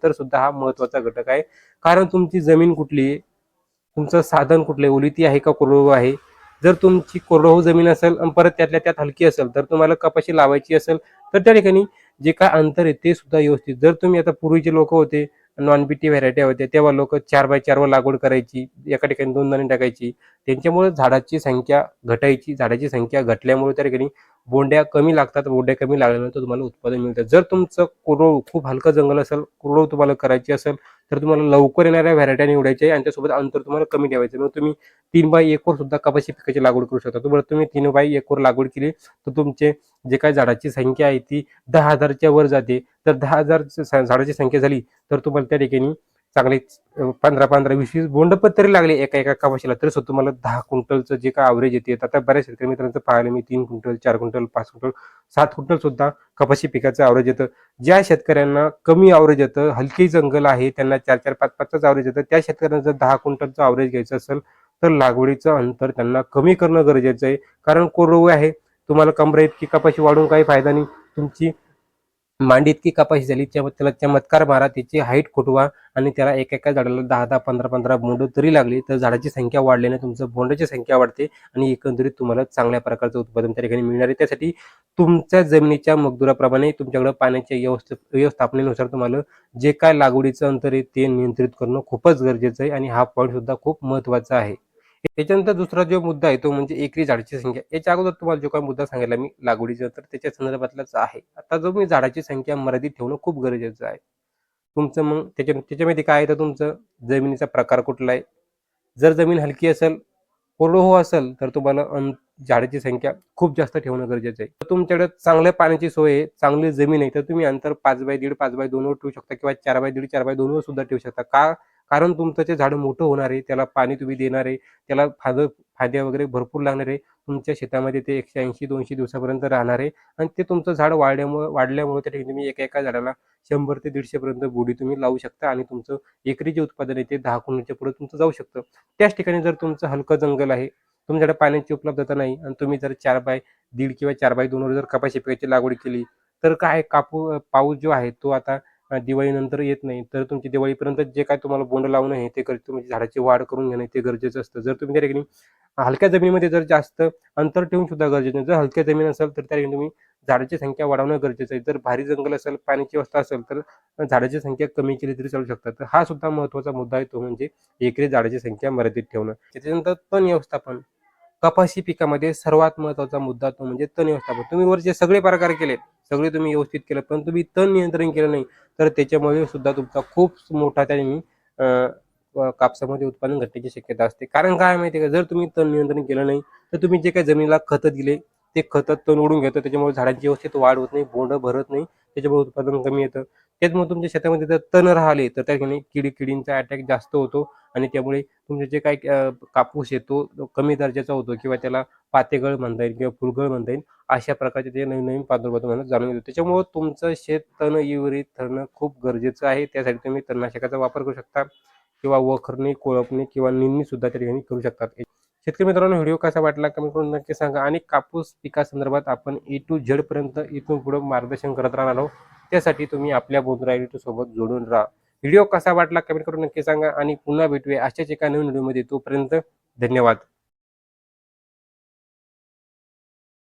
अंतर सुद्धा हा महत्त्वाचा घटक आहे. कारण तुमची जमीन कुठली आहे? तुमचं साधन कुठलं आहे? ओलिती आहे का कोरडवाहू आहे? जर तुमची कोरडवाहू जमीन असेल आणि परत त्यातल्या त्यात हलकी असेल तर तुम्हाला कपाशी लावायची असेल तर त्या ठिकाणी जे काय अंतर आहे ते सुद्धा व्यवस्थित. जर तुम्ही आता पूर्वीचे लोक होते नॉन बीटी व्हरायटी होत्या तेव्हा लोक चार बाय चार वर लागवड करायची एका ठिकाणी दोन दाणे टाकायची त्यांच्यामुळे झाडाची संख्या घटायची झाडाची संख्या घटल्यामुळे त्या ठिकाणी बोंड्या कमी लागतात बोंड्या कमी लागल्यानंतर तुम्हाला उत्पादन मिळतं. जर तुमचं कोरडवाहू खूप हलकं जंगल असेल कोरडवाहू तुम्हाला करायची असेल तर तुम्हाला लवकर येणाऱ्या व्हरायट्या निवडायच्या आहे. आणि त्यासोबत अंतर तुम्हाला कमी ठेवायचं मग तुम्ही तीन बाय एक वर सुद्धा कपाशी पिकाची लागवड करू शकता. तुम्हाला तुम्ही तीन बाय एक वर लागवड केली तर तुमचे जे काय झाडाची संख्या आहे ती दहा हजारच्या वर जाते. तर दहा हजार झाडाची संख्या झाली तर तुम्हाला त्या ठिकाणी चांगले पंधरा पंधरा वीस वीस बोंड तरी लागले एका एका कपाशीला. तरी सुद्धा तुम्हाला दहा क्विंटलचं जे काय अवरेज येते आता बऱ्याच शेतकरी मित्रांचं पाहिलं मी तीन क्विंटल चार क्विंटल पाच क्विंटल सात क्विंटल सुद्धा कपाशी पिकाचं अवरेज येतं. ज्या शेतकऱ्यांना कमी अवरेज येतं हलकी जंगल आहे त्यांना चार चार पाच पाचच अवरेज येतं त्या शेतकऱ्यांना जर दहा क्विंटलचं अवरेज घ्यायचं असेल तर लागवडीचं अंतर त्यांना कमी करणं गरजेचं आहे. कारण कोरडवू आहे तुम्हाला कमरे इतकी कपाशी वाढून काही फायदा नाही. तुमची मांडी इतकी कपाशी झाली त्याला चमत्कार मारा त्याची हाईट खुटवा आणि त्याला एका एका झाडाला दहा दहा पंधरा पंधरा बोंड जरी लागली तर झाडाची संख्या वाढल्याने तुमचं बोंडाची संख्या वाढते आणि एकंदरीत तुम्हाला चांगल्या प्रकारचं उत्पादन त्या ठिकाणी मिळणार आहे. त्यासाठी तुमच्या जमिनीच्या मगदुराप्रमाणे तुमच्याकडे पाण्याच्या व्यवस्थ व्यवस्थापनेनुसार तुम्हाला जे काय लागवडीचं अंतर आहे ते नियंत्रित करणं खूपच गरजेचं आहे आणि हा पॉईंट सुद्धा खूप महत्त्वाचा आहे. त्याच्यानंतर दुसरा जो मुद्दा आहे तो म्हणजे एकरी झाडाची संख्या. याच्या अगोदर तुम्हाला जो काही मुद्दा सांगितला मी लागवडीचा तर त्याच्या संदर्भातलाच आहे. आता जो मी झाडाची संख्या मर्यादित ठेवणं खूप गरजेचं आहे. तुमचं मग त्याच्या त्याच्यामध्ये काय आहे तर तुमचं जमिनीचा प्रकार कुठला आहे? जर जमीन हलकी असेल कोरडोहो असेल तर तुम्हाला झाडाची संख्या खूप जास्त ठेवणं गरजेचं आहे. तर तुमच्याकडे चांगल्या पाण्याची सोय आहे चांगली जमीन आहे तर तुम्ही अंतर पाच बाय दीड पाच बाय दोनवर ठेवू शकता किंवा चार बाय दीड चार बाय दोनवर सुद्धा ठेवू शकता. का कारण तुमचं ते झाड मोठं होणार आहे त्याला पाणी तुम्ही देणार आहे त्याला फायदे फायदे वगैरे भरपूर लागणार आहे तुमच्या शेतामध्ये ते एकशे ऐंशी दोनशे दिवसापर्यंत राहणार आहे आणि ते तुमचं झाड वाढल्यामुळे वाढल्यामुळे त्या ठिकाणी तुम्ही एका एका झाडाला शंभर ते दीडशेपर्यंत बुडी तुम्ही लावू शकता आणि तुमचं एकरी जे उत्पादन आहे ते दहा कुंटलच्या पुढे तुमचं जाऊ शकतं. त्याच ठिकाणी जर तुमचं हलकं जंगल आहे तुमच्याकडे पाण्याची उपलब्धता नाही आणि तुम्ही जर चार बाय दीड किंवा चार बाय दोनवर जर कपाशी पिकाची लागवड केली तर काय कापू पाऊस जो आहे तो आता दिवाळीनंतर येत नाही. तर तुमची दिवाळीपर्यंत जे काय तुम्हाला बोंड लावणं आहे ते कर तुमची म्हणजे झाडाची वाढ करून घेणं ते गरजेचं असतं. जर तुम्ही त्या ठिकाणी हलक्या जमिनीमध्ये जर जास्त अंतर ठेवून सुद्धा गरजेचं नाही जर हलक्या जमीन असेल तर त्या ठिकाणी तुम्ही झाडाची संख्या वाढवणं गरजेचं आहे. जर भारी जंगल असेल पाण्याची व्यवस्था असेल तर झाडाची संख्या कमी केली तरी चालू शकतात. तर हा सुद्धा महत्त्वाचा मुद्दा आहे तो म्हणजे एकरी झाडाची संख्या मर्यादित ठेवणं. त्याच्यानंतर तण व्यवस्थापन. कपाशी पिकामध्ये सर्वात महत्त्वाचा मुद्दा तो म्हणजे तण व्यवस्थापन. तुम्ही वरचे सगळे प्रकार केलेत सगळे तुम्ही व्यवस्थित केलं पण तुम्ही तण नियंत्रण केलं नाही तर त्याच्यामुळे सुद्धा तुमचा खूप मोठा त्यांनी कापसामध्ये उत्पादन घटण्याची शक्यता असते. कारण काय माहिती का? जर तुम्ही तण नियंत्रण केलं नाही तर तुम्ही जे काही जमिनीला खत दिले ते खत तण ओढून घेतं त्याच्यामुळे झाडांची व्यवस्थित वाढ होत नाही बोंड भरत नाही त्याच्यामुळे उत्पादन कमी येतं. त्याचमुळे तुमच्या शेतामध्ये जर तण राहिले तर त्या ठिकाणी किडी किडींचा अटॅक जास्त होतो आणि त्यामुळे तुमचे जे काही कापूस येतो तो कमी दर्जाचा होतो किंवा त्याला पातेगळ म्हणता येईल किंवा फुलगळ म्हणता येईल अशा प्रकारचे ते नवीन नवीन प्रादुर्भाव तुम्हाला जाणून येतो. त्याच्यामुळे तुमचं शेत तण विहिरीत ठरणं खूप गरजेचं आहे. त्यासाठी तुम्ही तणनाशकाचा वापर करू शकता किंवा वखरणी कोळपणी किंवा निंदणी सुद्धा त्या ठिकाणी करू शकतात शेतकरी मित्रांनो व्हिडिओ कसा वाटला कमेंट करून नक्की सांगा आणि कापूस पिकासंदर्भात आपण ए टू झेड पर्यंत इथून पुढे मार्गदर्शन करत राहणार आहोत. त्यासाठी तुम्ही आपल्या बोंद्रा सोबत जोडून राहा. व्हिडिओ कसा वाटला कमेंट करून नक्की सांगा आणि पुन्हा भेटूया अशाच एका नवीन व्हिडिओमध्ये. तोपर्यंत धन्यवाद.